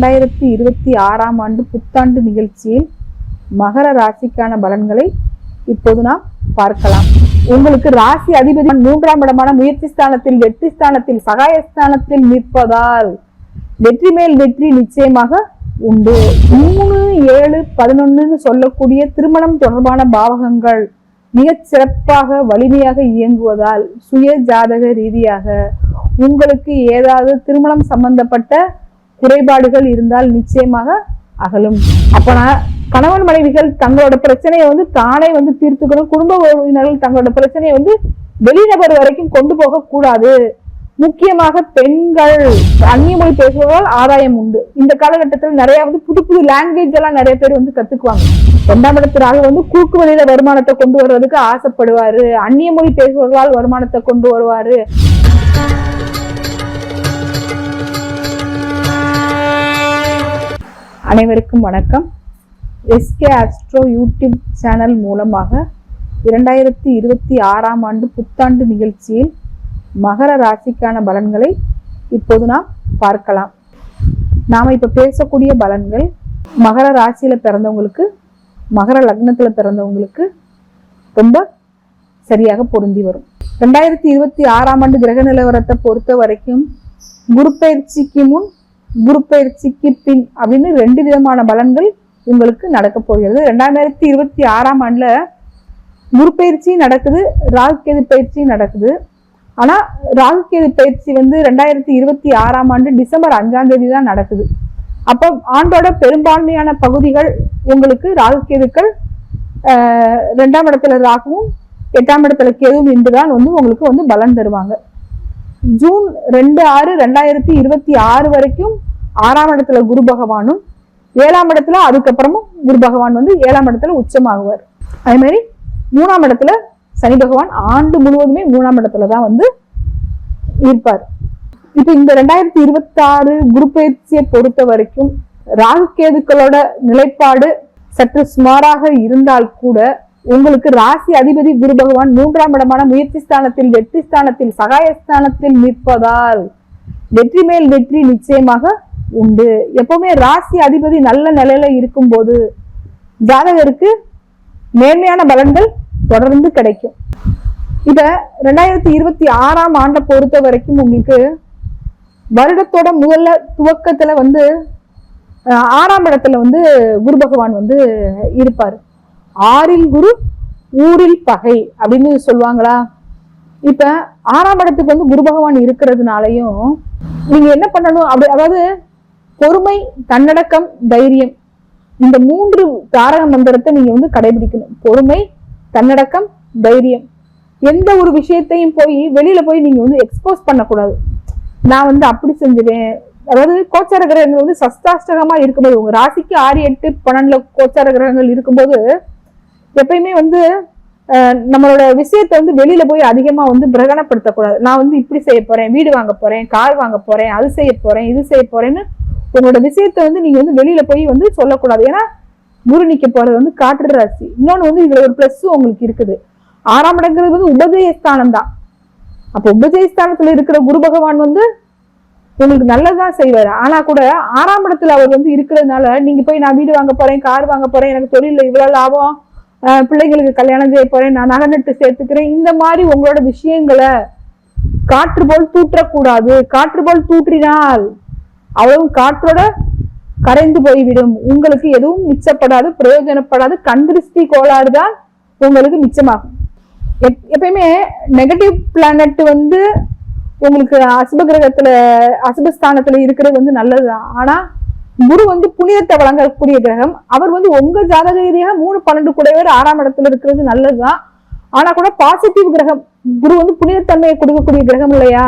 இரண்டாயிரத்தி இருபத்தி ஆறாம் ஆண்டு புத்தாண்டு நிகழ்ச்சியில் மகர ராசிக்கான பலன்களை இப்போது நாம் பார்க்கலாம். உங்களுக்கு ராசி அதிபதி மூன்றாம் இடமான முயற்சி ஸ்தானத்தில் வெற்றி ஸ்தானத்தில் சகாயஸ்தானத்தில் நிற்பதால் வெற்றி மேல் வெற்றி நிச்சயமாக உண்டு. மூணு ஏழு பதினொன்னு சொல்லக்கூடிய திருமணம் தொடர்பான பாவகங்கள் மிகச் சிறப்பாக வலிமையாக இயங்குவதால் சுய ஜாதக ரீதியாக உங்களுக்கு ஏதாவது திருமணம் சம்பந்தப்பட்ட குறைபாடுகள் இருந்தால் நிச்சயமாக அகலும். அப்பனா கணவன் மனைவிகள் தங்களோட பிரச்சனையை வந்து தானே வந்து தீர்த்துக்கணும். குடும்ப உறவினர்கள் தங்களோட பிரச்சனையை வந்து வெளிநபர் வரைக்கும் கொண்டு போக கூடாது முக்கியமாக பெண்கள். அந்நிய மொழி பேசுவதால் ஆதாயம் உண்டு. இந்த காலகட்டத்தில் நிறைய வந்து புது புது லாங்குவேஜ் எல்லாம் நிறைய பேர் வந்து கத்துக்குவாங்க. ரெண்டாம் இடத்திலாக வந்து கூக்கு வழியில வருமானத்தை கொண்டு வருவதற்கு ஆசைப்படுவாரு. அந்நிய மொழி பேசுவதால் வருமானத்தை கொண்டு வருவாரு. அனைவருக்கும் வணக்கம். எஸ்கே ஆஸ்ட்ரோ யூடியூப் சேனல் மூலமாக இரண்டாயிரத்தி இருபத்தி ஆறாம் ஆண்டு புத்தாண்டு நிகழ்ச்சியில் மகர ராசிக்கான பலன்களை இப்போது நாம் பார்க்கலாம். நாம் இப்போ பேசக்கூடிய பலன்கள் மகர ராசியில் பிறந்தவங்களுக்கு மகர லக்னத்தில் பிறந்தவங்களுக்கு ரொம்ப சரியாக பொருந்தி வரும். ரெண்டாயிரத்தி இருபத்தி ஆறாம் ஆண்டு கிரக நிலவரத்தை பொறுத்த வரைக்கும் குரு பயிற்சிக்கு முன் குரு பயிற்சிக்கு பின் அப்படின்னு ரெண்டு விதமான பலன்கள் உங்களுக்கு நடக்க போகிறது. ரெண்டாயிரத்தி இருபத்தி ஆறாம் ஆண்டுல குரு பயிற்சி நடக்குது ராகு கேது பயிற்சி நடக்குது. ஆனா ராகு கேது பயிற்சி வந்து ரெண்டாயிரத்தி இருபத்தி ஆறாம் ஆண்டு டிசம்பர் அஞ்சாம் தேதி தான் நடக்குது. அப்போ ஆண்டோட பெரும்பான்மையான பகுதிகள் உங்களுக்கு ராகு கேதுக்கள் ஆஹ், ரெண்டாம் இடத்துல ராகுவும் எட்டாம் இடத்துல கேதுவும் இன்றுதான் வந்து உங்களுக்கு வந்து பலன் தருவாங்க. ஜூன் ரெண்டு ஆறு ரெண்டாயிரத்தி இருபத்தி ஆறு வரைக்கும் ஆறாம் இடத்துல குரு பகவானும் ஏழாம் இடத்துல அதுக்கப்புறமும் குரு பகவான் வந்து ஏழாம் இடத்துல உச்சமாகுவார். அதே மாதிரி மூணாம் இடத்துல சனி பகவான் ஆண்டு முழுவதுமே மூணாம் இடத்துல தான் வந்து இருப்பார். இப்போ இந்த ரெண்டாயிரத்தி இருபத்தி ஆறு குரு பயிற்சியை பொறுத்த வரைக்கும் ராகு கேதுக்களோட நிலைப்பாடு சற்று சுமாராக இருந்தால் கூட உங்களுக்கு ராசி அதிபதி குரு பகவான் மூன்றாம் இடமான முயற்சி ஸ்தானத்தில் வெற்றி ஸ்தானத்தில் சகாயஸ்தானத்தில் நிற்பதால் வெற்றி மேல் வெற்றி நிச்சயமாக உண்டு. எப்பவுமே ராசி அதிபதி நல்ல நிலையில இருக்கும்போது ஜாதகருக்கு மேன்மையான பலன்கள் தொடர்ந்து கிடைக்கும். இப்ப ரெண்டாயிரத்தி இருபத்தி ஆறாம் ஆண்டை பொறுத்த வரைக்கும் உங்களுக்கு வருடத்தோட முதல்ல துவக்கத்துல வந்து ஆறாம் இடத்துல வந்து குரு பகவான் வந்து இருப்பார். ஆறில் குரு ஊரில் பகை அப்படின்னு சொல்லுவாங்களா? இப்ப ஆறாம் இடத்துக்கு வந்து குரு பகவான் இருக்கிறதுனாலையும் நீங்க என்ன பண்ணணும்? அப்படி அதாவது பொறுமை தன்னடக்கம் தைரியம் இந்த மூன்று தாரக மந்திரத்தை நீங்க வந்து கடைபிடிக்கணும். பொறுமை தன்னடக்கம் தைரியம். எந்த ஒரு விஷயத்தையும் போய் வெளியில போய் நீங்க வந்து எக்ஸ்போஸ் பண்ணக்கூடாது. நான் வந்து அப்படி செஞ்சுவேன். அதாவது கோச்சார கிரகங்கள் வந்து சஸ்தாஷ்டகமா இருக்கும்போது உங்க ராசிக்கு ஆறு எட்டு பன்னெண்டுல கோச்சார கிரகங்கள் இருக்கும்போது எப்பயுமே வந்து அஹ், நம்மளோட விஷயத்தை வந்து வெளியில போய் அதிகமா வந்து பிரகடனப்படுத்தக்கூடாது. நான் வந்து இப்படி செய்ய போறேன் வீடு வாங்க போறேன் கார் வாங்க போறேன் அது செய்ய போறேன் இது செய்ய போறேன்னு உங்களோட விஷயத்த வந்து நீங்க வந்து வெளியில போய் வந்து சொல்லக்கூடாது. ஏன்னா குரு நிக்க போறது வந்து காற்று ராசி இன்னொன்னு வந்து இதுல ஒரு பிளஸ் உங்களுக்கு இருக்குது. ஆறாம் இடங்கிறது வந்து உபஜயஸ்தானம் தான். அப்போ உபஜயஸ்தானத்துல இருக்கிற குரு பகவான் வந்து உங்களுக்கு நல்லதுதான் செய்வாரு. ஆனா கூட ஆறாம் இடத்துல அவர் வந்து இருக்கிறதுனால நீங்க போய் நான் வீடு வாங்க போறேன் கார் வாங்க போறேன் எனக்கு தொழில இவ்வளவு லாபம் பிள்ளைங்களுக்கு கல்யாணம் செய்ய போறேன் நான் நகை நட்டு சேர்த்துக்கிறேன். இந்த மாதிரி உங்களோட விஷயங்களை காற்று போல் தூற்றக்கூடாது. காற்று போல் தூற்றினால் அவ்வளவு காற்றோட கரைந்து போய்விடும். உங்களுக்கு எதுவும் மிச்சப்படாது பிரயோஜனப்படாது. கண்திருஷ்டி கோளாறு தான் உங்களுக்கு மிச்சமாகும். எப்- எப்பயுமே நெகட்டிவ் பிளானட் வந்து உங்களுக்கு அசுப கிரகத்துல அசுபஸ்தானத்துல இருக்கிறது வந்து நல்லதுதான். ஆனா குரு வந்து புனிதத்தை வழங்கக்கூடிய கிரகம். அவர் வந்து உங்க ஜாதக ரீதியாக மூணு பன்னெண்டு கூடவே ஆறாம் இடத்துல இருக்கிறது நல்லதுதான். ஆனா கூட பாசிட்டிவ் கிரகம் குரு வந்து புனிதத்தன்மையை கொடுக்கக்கூடிய கிரகம் இல்லையா?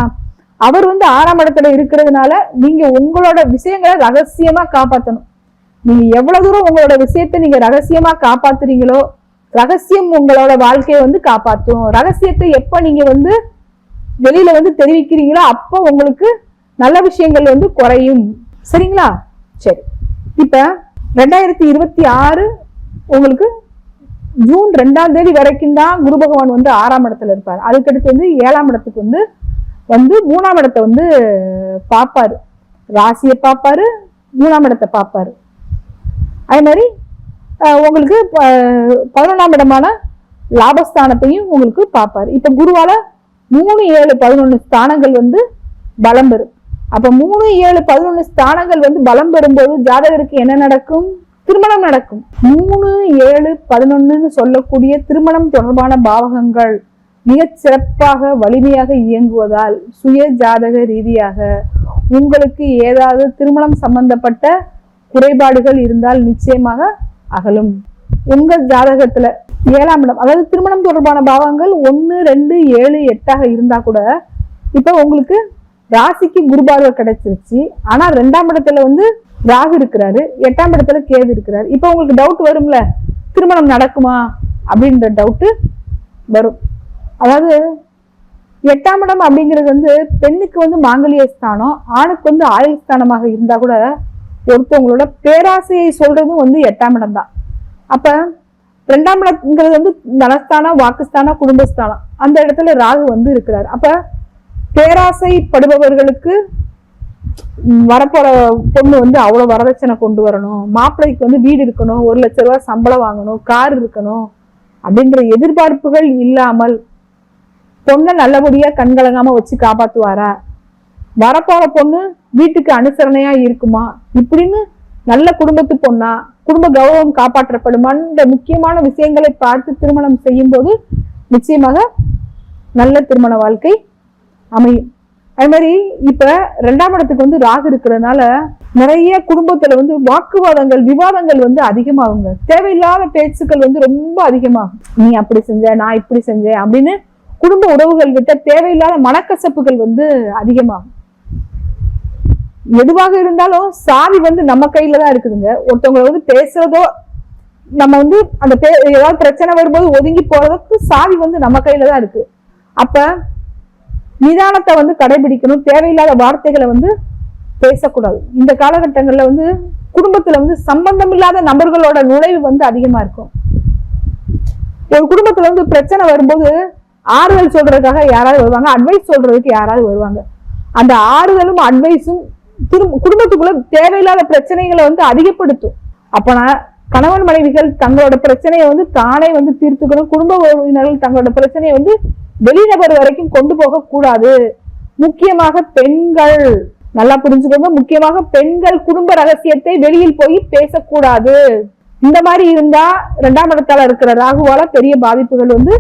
அவர் வந்து ஆறாம் இடத்துல இருக்கிறதுனால நீங்க உங்களோட விஷயங்களை ரகசியமா காப்பாற்றணும் நீங்க எவ்வளவு தூரம் உங்களோட விஷயத்தை நீங்க ரகசியமா காப்பாத்துறீங்களோ ரகசியம் உங்களோட வாழ்க்கையை வந்து காப்பாற்றும். ரகசியத்தை எப்ப நீங்க வந்து வெளியில வந்து தெரிவிக்கிறீங்களோ அப்போ உங்களுக்கு நல்ல விஷயங்கள் வந்து குறையும். சரிங்களா? சரி. இப்ப ரெண்டாயிரத்தி இருபத்தி ஆறு உங்களுக்கு ஜூன் ரெண்டாம் தேதி வரைக்கும் தான் குரு பகவான் வந்து ஆறாம் இடத்துல இருப்பார். அதுக்கடுத்து வந்து ஏழாம் இடத்துக்கு வந்து வந்து மூணாம் இடத்தை வந்து பார்ப்பாரு. ராசியை பார்ப்பாரு மூணாம் இடத்தை பார்ப்பாரு. அதே மாதிரி உங்களுக்கு ப- பதினொன்றாம் இடமான லாபஸ்தானத்தையும் உங்களுக்கு பார்ப்பாரு. இப்ப குருவால மூணு ஏழு பதினொன்று ஸ்தானங்கள் வந்து பலம் பெறும் அப்ப மூணு ஏழு பதினொன்னு ஸ்தானங்கள் வந்து பலம் பெறும்போது ஜாதகருக்கு என்ன நடக்கும்? திருமணம் நடக்கும். மூணு ஏழு பதினொன்னுன்னு சொல்லக்கூடிய திருமணம் தொடர்பான பாவகங்கள் மிக சிறப்பாக வலிமையாக இயங்குவதால் சுய ஜாதக ரீதியாக உங்களுக்கு ஏதாவது திருமணம் சம்பந்தப்பட்ட குறைபாடுகள் இருந்தால் நிச்சயமாக அகலும். உங்க ஜாதகத்துல ஏழாம் இடம் அதாவது திருமணம் தொடர்பான பாவங்கள் ஒன்று ரெண்டு ஏழு எட்டாக இருந்தா கூட இப்போ உங்களுக்கு ராசிக்கு குருபார்வை கிடைச்சிருச்சு. ஆனா ரெண்டாம் இடத்துல வந்து ராகு இருக்கிறாரு. எட்டாம் இடத்துல கேது இருக்கிறாரு. இப்ப உங்களுக்கு டவுட் வரும்ல? திருமணம் நடக்குமா? அப்படின்ற டவுட்டு வரும். அதாவது எட்டாம் இடம் அப்படிங்கிறது வந்து பெண்ணுக்கு வந்து மாங்கலிய ஸ்தானம் ஆணுக்கு வந்து ஆயுள் ஸ்தானமாக இருந்தா கூட ஒருத்தவங்களோட பேராசையை சொல்றதும் வந்து எட்டாம் இடம் தான். அப்ப ரெண்டாம் இடம்ங்கிறது வந்து தனஸ்தானம் வாக்குஸ்தானம் குடும்பஸ்தானம். அந்த இடத்துல ராகு வந்து இருக்கிறார். அப்ப பேராசைப்படுபவர்களுக்கு வரப்போற பொண்ணு வந்து அவ்வளவு வரதட்சணை கொண்டு வரணும். மாப்பிள்ளைக்கு வந்து வீடு இருக்கணும். ஒரு லட்ச ரூபாய் சம்பளம் வாங்கணும். கார் இருக்கணும். அப்படின்ற எதிர்பார்ப்புகள் இல்லாமல் பொண்ணை நல்லபடியா கண்கலங்காம வச்சு காப்பாத்துவாரா? வரப்போற பொண்ணு வீட்டுக்கு அனுசரணையா இருக்குமா? இப்படின்னு நல்ல குடும்பத்து பொண்ணா குடும்ப கௌரவம் காப்பாற்றப்படுமான்ற முக்கியமான விஷயங்களை பார்த்து திருமணம் செய்யும் போது நிச்சயமாக நல்ல திருமண வாழ்க்கை அமையும். அது மாதிரி இப்ப ரெண்டாம் இடத்துக்கு வந்து ராகு இருக்கிறதுனால நிறைய குடும்பத்துல வந்து வாக்குவாதங்கள் விவாதங்கள் வந்து அதிகமாகுங்க. தேவையில்லாத பேச்சுக்கள் வந்து ரொம்ப அதிகமாகும். நீ அப்படி செஞ்ச நான் இப்படி செஞ்சேன் அப்படின்னு குடும்ப உறவுகள் கிட்ட தேவையில்லாத மனக்கசப்புகள் வந்து அதிகமாகும். எதுவாக இருந்தாலும் சாவி வந்து நம்ம கையில தான் இருக்குதுங்க. ஒருத்தவங்களை வந்து பேசுறதோ நம்ம வந்து அந்த பே ஏதாவது பிரச்சனை வரும்போது ஒதுங்கி போறதுக்கு சாவி வந்து நம்ம கையில தான் இருக்கு. அப்ப நிதானத்தை வந்து கடைபிடிக்கணும். தேவையில்லாத வார்த்தைகளை வந்து பேசக்கூடாது. இந்த காலகட்டங்கள்ல வந்து குடும்பத்துல வந்து சம்பந்தம் இல்லாத நபர்களோட நுழைவு வந்து அதிகமா இருக்கும். ஒரு குடும்பத்துல வந்து பிரச்சனை வரும்போது ஆறுதல் சொல்றதுக்காக யாராவது வருவாங்க அட்வைஸ் சொல்றதுக்கு யாராவது வருவாங்க. அந்த ஆறுதலும் அட்வைஸும் திரும்ப குடும்பத்துக்குள்ள தேவையில்லாத பிரச்சனைகளை வந்து அதிகப்படுத்தும். அப்ப நான் கணவன் மனைவிகள் தங்களோட பிரச்சனையை வந்து தானே வந்து தீர்த்துக்கணும். குடும்ப உறவினர்கள் தங்களோட பிரச்சனையை வந்து வெளிநபர் வரைக்கும் கொண்டு போக கூடாது முக்கியமாக பெண்கள். நல்லா புரிஞ்சுக்கோங்க. முக்கியமாக பெண்கள் குடும்ப ரகசியத்தை வெளியில் போய் பேசக்கூடாது. இந்த மாதிரி இருந்தா இரண்டாம் இடத்தால இருக்கிற ராகுவால பெரிய பாதிப்புகள் வந்து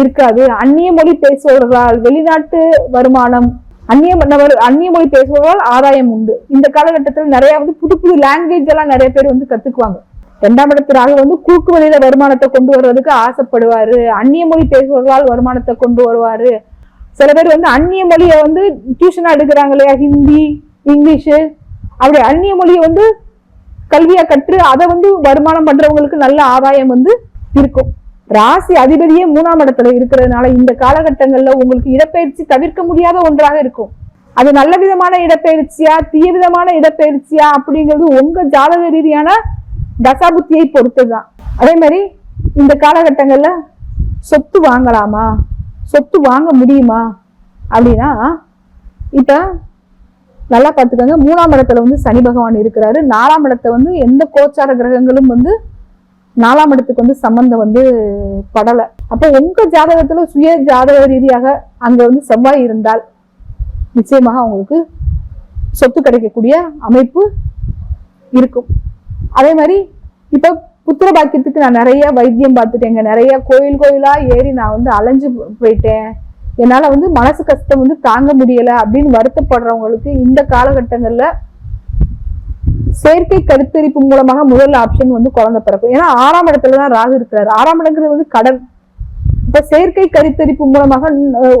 இருக்காது. அந்நிய மொழி பேசுபவர்களால் வெளிநாட்டு வருமானம் அந்நிய நபர் அந்நிய மொழி பேசுபவர்களால் ஆதாயம் உண்டு. இந்த காலகட்டத்தில் நிறைய வந்து புது புது லாங்குவேஜ் எல்லாம் நிறைய பேர் வந்து கத்துக்குவாங்க. இரண்டாம் இடத்து ராகு வந்து குறுக்கு வழியில வருமானத்தை கொண்டு வர்றதுக்கு ஆசைப்படுவாரு. அந்நிய மொழி பேசுபவர்களால் வருமானத்தை கொண்டு வருவாரு. சில பேர் வந்து அந்நிய மொழியை வந்து டியூஷனா எடுக்கிறாங்க இல்லையா? ஹிந்தி இங்கிலீஷு. அப்படி அந்நிய மொழியை வந்து கல்வியா கற்று அதை வந்து வருமானம் பண்றவங்களுக்கு நல்ல ஆதாயம் வந்து இருக்கும். ராசி அதிபதியே மூணாம் இடத்துல இருக்கிறதுனால இந்த காலகட்டங்கள்ல உங்களுக்கு இடப்பெயர்ச்சி தவிர்க்க முடியாத ஒன்றாக இருக்கும். அது நல்ல விதமான இடப்பெயர்ச்சியா தீய விதமான இடப்பெயர்ச்சியா அப்படிங்கிறது உங்க ஜாதக ரீதியான தசாபுத்தியை பொறுத்துதான். அதே மாதிரி இந்த காலகட்டங்கள்ல சொத்து வாங்கலாமா? சொத்து வாங்க முடியுமா? அப்படின்னா இப்ப நல்லா பார்த்துக்கோங்க. மூணாம் இடத்துல வந்து சனி பகவான் இருக்கிறாரு. நாலாம் இடத்தை வந்து எந்த கோச்சார கிரகங்களும் வந்து நாலாம் இடத்துக்கு வந்து சம்பந்தம் வந்து படலை. அப்போ உங்க ஜாதகத்துல சுய ஜாதக ரீதியாக அங்க வந்து செவ்வாய் இருந்தால் நிச்சயமாக அவங்களுக்கு சொத்து கிடைக்கக்கூடிய அமைப்பு இருக்கும். அதே மாதிரி இப்ப புத்திர பாக்கியத்துக்கு நான் நிறைய வைத்தியம் பார்த்துட்டேங்க நிறைய கோயில் கோயிலா ஏறி நான் வந்து அலைஞ்சு போயிட்டேன். என்னால வந்து மனசு கஷ்டம் வந்து தாங்க முடியல அப்படின்னு வருத்தப்படுறவங்களுக்கு இந்த காலகட்டங்கள்ல செயற்கை கருத்தரிப்பு மூலமாக முதல் ஆப்ஷன் வந்து குழந்தை பிறப்பு. ஏன்னா ஆறாம் இடத்துல தான் ராகு இருக்கிறாரு. ஆறாம் இடங்கிறது வந்து கடன். இப்ப செயற்கை கருத்தரிப்பு மூலமாக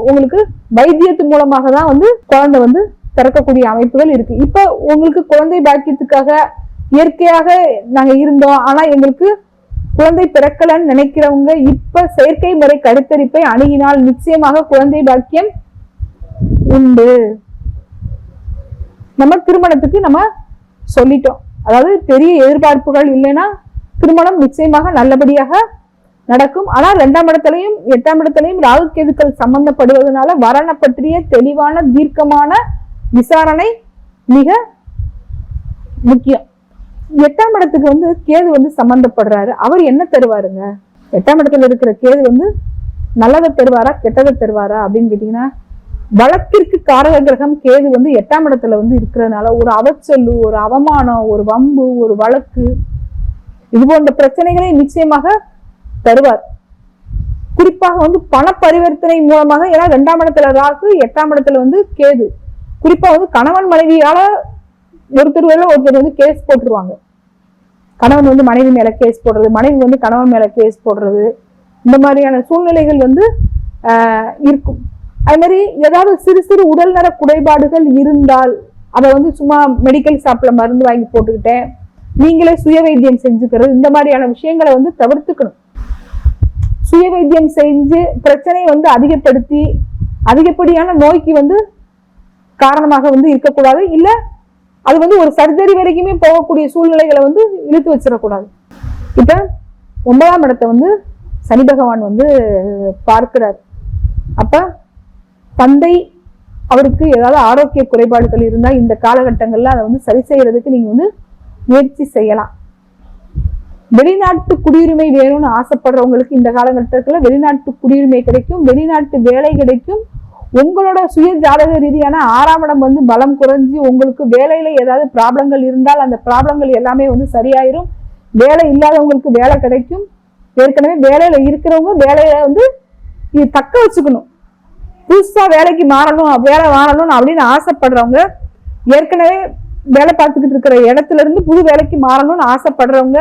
உங்களுக்கு வைத்தியத்து மூலமாக தான் வந்து குழந்தை வந்து பிறக்கக்கூடிய அமைப்புகள் இருக்கு. இப்ப உங்களுக்கு குழந்தை பாக்கியத்துக்காக இயற்கையாக நாங்க இருந்தோம். ஆனா எங்களுக்கு குழந்தை பிறக்கலன்னு நினைக்கிறவங்க இப்ப செயற்கை முறை கருத்தரிப்பை அணுகினால் நிச்சயமாக குழந்தை பாக்கியம் உண்டு. நம்ம திருமணத்துக்கு நம்ம சொல்லிட்டோம். அதாவது பெரிய எதிர்பார்ப்புகள் இல்லைன்னா திருமணம் நிச்சயமாக நல்லபடியாக நடக்கும். ஆனால் ரெண்டாம் இடத்துலயும் எட்டாம் இடத்துலயும் ராகு கேதுக்கள் சம்பந்தப்படுவதனால வரனை பற்றிய தெளிவான தீர்க்கமான விசாரணை மிக முக்கியம். எட்டாம் இடத்துக்கு வந்து கேது வந்து சம்பந்தப்படுறாரு. அவர் என்ன தருவாருங்க? எட்டாம் இடத்துல இருக்கிற கேது வந்து நல்லதை தருவாரா கெட்டதை தருவாரா அப்படின்னு கேட்டீங்கன்னா வழக்கிற்கு காரக கிரகம் கேது வந்து எட்டாம் இடத்துல வந்து இருக்கிறதுனால ஒரு அவச்சொல்லு ஒரு அவமானம் ஒரு வம்பு ஒரு வழக்கு இது போன்ற பிரச்சனைகளை நிச்சயமாக தருவார். குறிப்பாக வந்து பண பரிவர்த்தனை மூலமாக ஏன்னா ரெண்டாம் இடத்துல ராகு எட்டாம் இடத்துல வந்து கேது. குறிப்பா வந்து கணவன் மனைவியால ஒருத்தர் ஒருத்தர் வந்து கேஸ் போட்டுருவாங்க. கணவன் வந்து மனைவி மேல கேஸ் போடுறது மனைவி வந்து கணவன் மேல கேஸ் போடுறது இந்த மாதிரியான சூழ்நிலைகள் வந்து இருக்கும். அது மாதிரி ஏதாவது சிறு சிறு உடல்நல குறைபாடுகள் இருந்தால் அதை வந்து சும்மா மெடிக்கல் ஷாப்ல மருந்து வாங்கி போட்டுக்கிட்டேன் நீங்களே சுய வைத்தியம் செஞ்சுக்கிறது இந்த மாதிரியான விஷயங்களை வந்து தவிர்த்துக்கணும். சுய வைத்தியம் செஞ்சு பிரச்சனையை வந்து அதிகப்படுத்தி அதிகப்படியான நோய்க்கு வந்து காரணமாக வந்து இருக்கக்கூடாது. இல்லை அது வந்து ஒரு சர்ஜரி வரைக்குமே போகக்கூடிய சூழ்நிலைகளை வந்து இழுத்து வச்சிடக்கூடாது. இப்போ ஒன்பதாம் இடத்தை வந்து சனி பகவான் வந்து பார்க்கிறார். அப்ப தந்தை அவருக்கு ஏதாவது ஆரோக்கிய குறைபாடுகள் இருந்தால் இந்த காலகட்டங்கள்ல அதை வந்து சரி செய்யறதுக்கு நீங்க வந்து முயற்சி செய்யலாம். வெளிநாட்டு குடியுரிமை வேணும்னு ஆசைப்படுறவங்களுக்கு இந்த காலகட்டத்தில் வெளிநாட்டு குடியுரிமை கிடைக்கும் வெளிநாட்டு வேலை கிடைக்கும் உங்களோட சுய ஜாதக ரீதியான ஆறாம் இடம் வந்து பலம் குறைஞ்சு உங்களுக்கு வேலையில ஏதாவது ப்ராப்ளங்கள் இருந்தால் அந்த ப்ராப்ளங்கள் எல்லாமே வந்து சரியாயிரும். வேலை இல்லாதவங்களுக்கு வேலை கிடைக்கும். ஏற்கனவே வேலையில இருக்கிறவங்க வேலையில வந்து இது தக்க வச்சுக்கணும். புதுசா வேலைக்கு மாறணும் வேலை மாறணும் அப்படின்னு ஆசைப்படுறவங்க ஏற்கனவே வேலை பார்த்துக்கிட்டு இருக்கிற இடத்துல இருந்து புது வேலைக்கு மாறணும்னு ஆசைப்படுறவங்க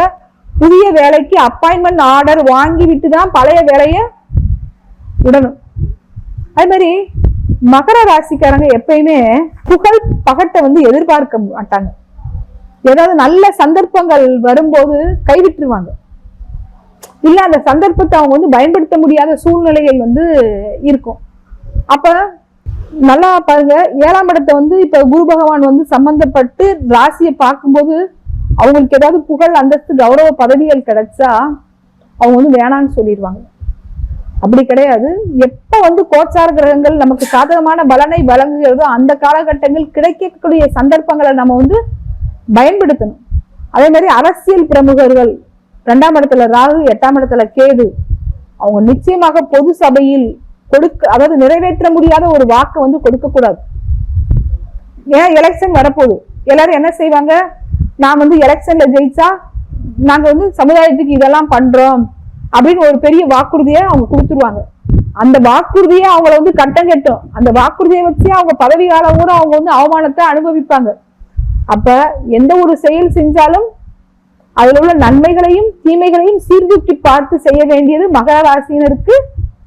புதிய வேலைக்கு அப்பாயின்மெண்ட் ஆர்டர் வாங்கி விட்டு தான் பழைய வேலையை விடணும். அது மாதிரி மகர ராசிக்காரங்க எப்பயுமே புகழ் பகட்டை வந்து எதிர்பார்க்க மாட்டாங்க. ஏதாவது நல்ல சந்தர்ப்பங்கள் வரும்போது கைவிட்டுருவாங்க. இல்லை அந்த சந்தர்ப்பத்தை அவங்க வந்து பயன்படுத்த முடியாத சூழ்நிலைகள் வந்து இருக்கும். அப்போ நல்லா பாருங்க ஏழாம் இடத்தை வந்து இப்போ குரு பகவான் வந்து சம்பந்தப்பட்டு ராசியை பார்க்கும்போது அவங்களுக்கு ஏதாவது புகழ் அந்தஸ்து கௌரவ பதவிகள் கிடைச்சா அவங்க வந்து வேணான்னு சொல்லிடுவாங்க. அப்படி கிடையாது. எப்ப வந்து கோச்சார கிரகங்கள் நமக்கு சாதகமான பலனை வழங்குகிறதோ அந்த காலகட்டங்கள் கிடைக்கக்கூடிய சந்தர்ப்பங்களை நம்ம வந்து பயன்படுத்தணும். அதே மாதிரி அரசியல் பிரமுகர்கள் ரெண்டாம் இடத்துல ராகு எட்டாம் இடத்துல கேது அவங்க நிச்சயமாக பொது சபையில் கொடுக்க அதாவது நிறைவேற்ற முடியாத ஒரு வாக்கை வந்து கொடுக்க கூடாது ஏன் எலெக்ஷன் வரப்போகுது? எல்லாரும் என்ன செய்வாங்க? நான் வந்து எலெக்ஷன்ல ஜெயிச்சா நாங்க வந்து சமுதாயத்துக்கு இதெல்லாம் பண்றோம். அப்படின்னு ஒரு பெரிய வாக்குறுதியை அவங்க கொடுத்துருவாங்க. அந்த வாக்குறுதியை அவங்கள வந்து கட்டம் கட்டும். அந்த வாக்குறுதியை வச்சு அவங்க பதவி காலம் கூட அவங்க வந்து அவமானத்தை அனுபவிப்பாங்க. அப்ப எந்த ஒரு செயல் செஞ்சாலும் அதுல உள்ள நன்மைகளையும் தீமைகளையும் சீர்தூக்கி பார்த்து செய்ய வேண்டியது மகர ராசியினருக்கு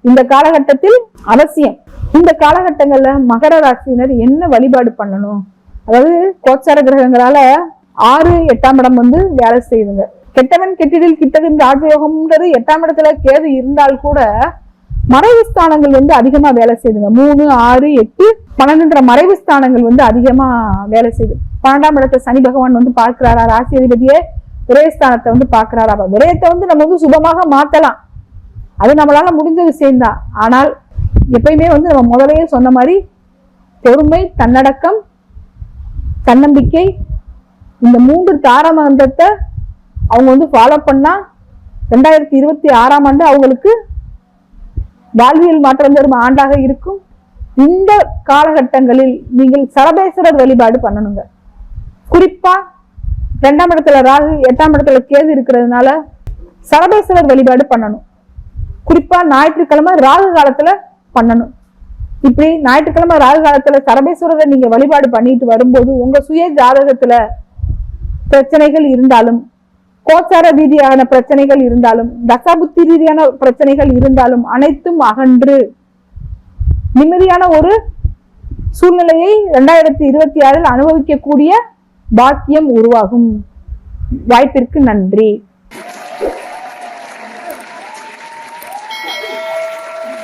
இந்த காலகட்டத்தில் அவசியம். இந்த காலகட்டங்கள்ல மகர ராசியினர் என்ன வழிபாடு பண்ணணும்? அதாவது கோச்சார கிரகங்களால ஆறு எட்டாம் இடம் வந்து வேலை செய்யுதுங்க. கெட்டவன் கெட்டிடில் கிட்டதின் ராஜயோகம்ன்றது எட்டாம் இடத்துல கேது இருந்தால் கூட மறைவு ஸ்தானங்கள் வந்து அதிகமா வேலை செய்யுதுங்க மூணு ஆறு எட்டு பன்னெண்டுன்ற மறைவு ஸ்தானங்கள் வந்து அதிகமா வேலை செய்யுது பன்னெண்டாம் இடத்தை சனி பகவான் வந்து பார்க்கிறாரா? ராசி அதிபதியே விரயஸ்தானத்தை வந்து பார்க்கிறாரா? விரயத்தை வந்து நம்ம வந்து சுபமாக மாத்தலாம். அது நம்மளால முடிஞ்ச விஷயம்தான் ஆனால் எப்பயுமே வந்து நம்ம முதலையே சொன்ன மாதிரி பொறுமை தன்னடக்கம் தன்னம்பிக்கை இந்த மூன்று தாரமந்தத்தை அவங்க வந்து ஃபாலோ பண்ணா ரெண்டாயிரத்தி இருபத்தி ஆறாம் ஆண்டு அவங்களுக்கு வாழ்வியல் மாற்றம் தரும் ஆண்டாக இருக்கும். இந்த காலகட்டங்களில் நீங்கள் சரபேஸ்வரர் வழிபாடு பண்ணணுங்க. குறிப்பா ரெண்டாம் இடத்துல ராகு எட்டாம் இடத்துல கேது இருக்கிறதுனால சரபேஸ்வரர் வழிபாடு பண்ணணும். குறிப்பா ஞாயிற்றுக்கிழமை ராகு காலத்துல பண்ணணும். இப்படி ஞாயிற்றுக்கிழமை ராகு காலத்துல சரபேஸ்வரரை நீங்க வழிபாடு பண்ணிட்டு வரும்போது உங்க சுய ஜாதகத்துல பிரச்சனைகள் இருந்தாலும் கோச்சார ரீதியான பிரச்சனைகள் இருந்தாலும் தசாபுத்தி ரீதியான பிரச்சனைகள் இருந்தாலும் அனைத்தும் அகன்று. நிம்மதியான ஒரு சூழ்நிலையை ரெண்டாயிரத்தி இருபத்தி ஆறில் அனுபவிக்கக்கூடிய பாக்கியம் உருவாகும். வாய்ப்பிற்கு நன்றி.